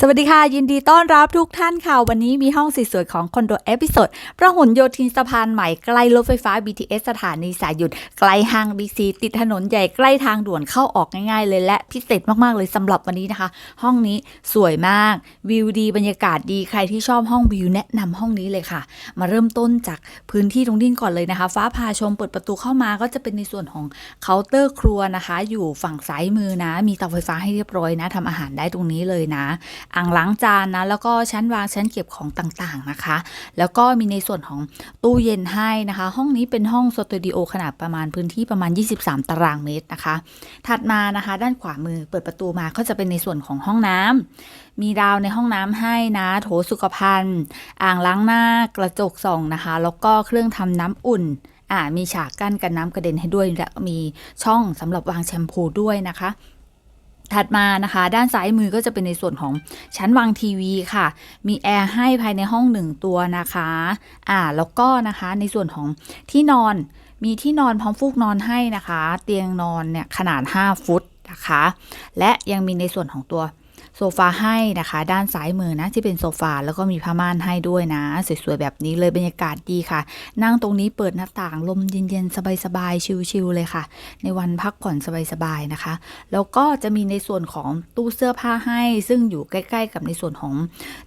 สวัสดีค่ะ ยินดีต้อนรับทุกท่านค่ะ วันนี้มีห้องสวยๆของคอนโดเอพิโซดพระหลโยธินสะพานใหม่ใกล้รถไฟฟ้า BTS สถานีสายหยุดใกล้ห้างบีซีติดถนนใหญ่ใกล้ทางด่วนเข้าออกง่ายๆเลยและพิเศษมากๆเลยสำหรับวันนี้นะคะ ห้องนี้สวยมาก วิวดีบรรยากาศดีใครที่ชอบห้องวิวแนะนำห้องนี้เลยค่ะ มาเริ่มต้นจากพื้นที่ตรงนี้ก่อนเลยนะคะ ฟ้าพาชมเปิดประตูเข้ามาก็จะเป็นในส่วนของเคาน์เตอร์ครัวนะคะ อยู่ฝั่งซ้ายมือนะ มีเตาไฟฟ้าให้เรียบร้อยนะทำอาหารได้ตรงนี้เลยนะอ่างล้างจานนะแล้วก็ชั้นวางชั้นเก็บของต่างๆนะคะ แล้วก็มีในส่วนของตู้เย็นให้นะคะ ห้องนี้เป็นห้องสตูดิโอขนาดประมาณพื้นที่ประมาณ 23 ตารางเมตรนะคะ ถัดมานะคะ ด้านขวามือเปิดประตูมาก็จะเป็นในส่วนของห้องน้ำมีดาวในห้องน้ำให้นะโถสุขภัณฑ์ อ่างล้างหน้ากระจกส่องนะคะ แล้วก็เครื่องทำน้ำอุ่นอ่ามีฉากกั้นกันน้ำกระเด็นให้ด้วยและมีช่องสำหรับวางแชมพูด้วยนะคะ ถัดมานะคะ ด้านซ้ายมือก็จะเป็นในส่วนของชั้นวางทีวีค่ะ มีแอร์ให้ภายในห้องหนึ่งตัวนะคะอ่าแล้วก็นะคะในส่วนของที่นอนมีที่นอนพร้อมฟูกนอนให้นะคะ เตียงนอนเนี่ยขนาด 5 ฟุตนะคะ และยังมีในส่วนของตัว โซฟาให้นะคะ ด้านซ้ายมือนะที่เป็นโซฟาแล้วก็มีผ้าม่านให้ด้วยนะ สวยๆแบบนี้เลยบรรยากาศดีค่ะ นั่งตรงนี้เปิดหน้าต่างลมเย็นๆ สบายๆ ชิลๆเลยค่ะ ในวันพักผ่อนสบายๆนะคะ แล้วก็จะมีในส่วนของตู้เสื้อผ้าให้ ซึ่งอยู่ใกล้ ๆ กับในส่วนของ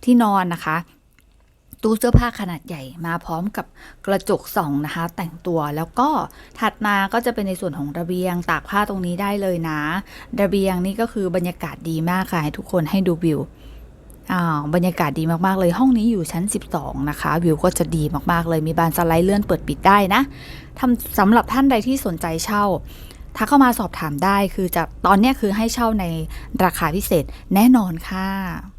ที่นอนนะคะ ตู้เสื้อผ้าขนาดใหญ่มาพร้อมกับกระจกส่องนะคะ แต่งตัวแล้วก็ถัดมาก็จะเป็นในส่วนของระเบียงตากผ้าตรงนี้ได้เลยนะ ระเบียงนี่ก็คือบรรยากาศดีมากค่ะให้ทุกคนให้ดูวิวอ่าบรรยากาศดีมากๆเลยห้องนี้อยู่ชั้น 12 นะคะ วิวก็จะดีมากๆเลยมีบานสไลด์เลื่อนเปิดปิดได้นะทำสำหรับท่านใดที่สนใจเช่าถ้าเข้ามาสอบถามได้คือจะตอนนี้คือให้เช่าในราคาพิเศษแน่นอนค่ะ